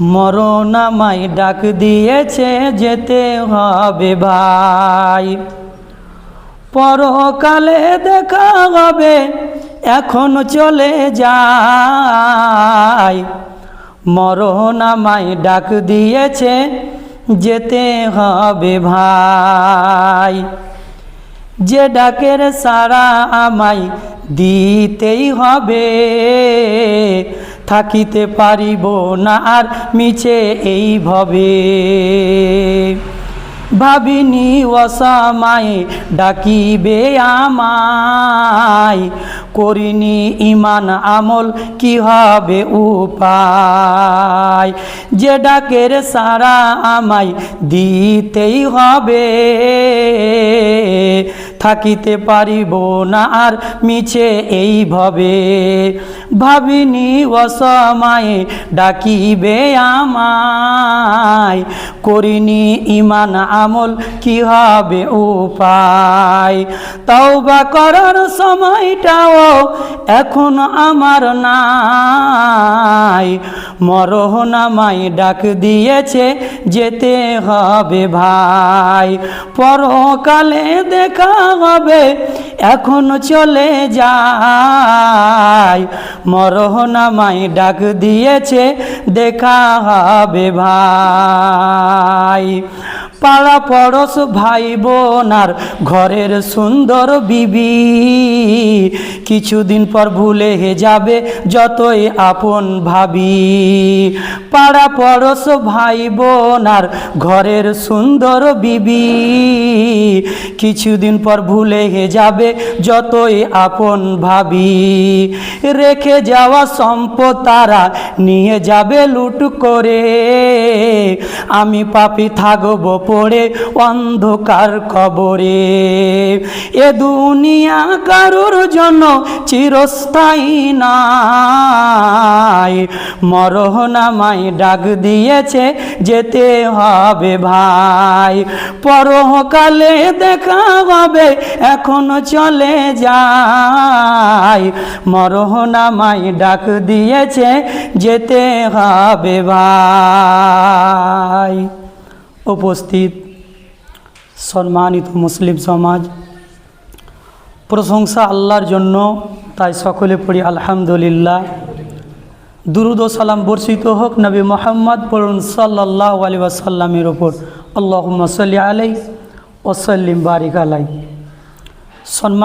মরণামাই ডাক দিয়েছে যেতে হবে ভাই। পরকালে দেখা হবে, এখন চলে যাই। মরণামাই ডাক দিয়েছে যেতে হবে ভাই। যে ডাকের সারা আমায় দিতেই হবে। থাকিতে পারিব না আর মিছে এই ভবে। ভাবিনি অসামায় ডাকিবে আমায়, করিনি ইমান আমল কি হবে উপায়? যে ডাকের সারা আমায় দিতেই হবে থাকিতে পারিব না আর মিছে এই ভবে। ভাবিনি, অসময়ে ডাকিবে আমায়। করিনি ইমান আমল, কি হবে উপায়? তাও বা করার সময়টাও এখন আমার নাই। মরহনামাই ডাক দিয়েছে, যেতে হবে ভাই। পরকালে দেখা হবে, এখন চলে যায় মরহনামাই ডাক দিয়েছে, দেখা হবে ভাই। পাড়া পড়োশ ভাই বোনার ঘরের সুন্দর বিবি। কিছুদিন পর ভুলে যাবে যতই আপন ভাবি। পাড়া পড়োশ ভাই বোনার ঘরের সুন্দর বিবি। কিছুদিন পর ভুলে যাবে যতই আপন ভাবি। রেখে যাওয়া সম্পদ তারা নিয়ে যাবে লুট করে। আমি পাপি থাকব পড়ে অন্ধকার কবরে। এ দুনিয়া কারোর জন্য চিরস্থায়ী নাই। মরহনামাই ডাক দিয়েছে, যেতে হবে ভাই। পরকালে দেখা হবে, এখন চলে যায় মরহনামাই ডাক দিয়েছে, যেতে হবে ভাই। উপস্থিত সম্মানিত মুসলিম সমাজ। প্রশংসা আল্লাহর জন্য, তাই সকলে পড়ি আলহামদুলিল্লাহ। দুরুদ ও সালাম বর্ষিত হোক নবী মোহাম্মদ পড়ুন সাল্লাহ আলী ওয়াসাল্লামের ওপর আল্লাহ সাল্লি আলাই ওসাল্লিম বারিক আলাই সম্মান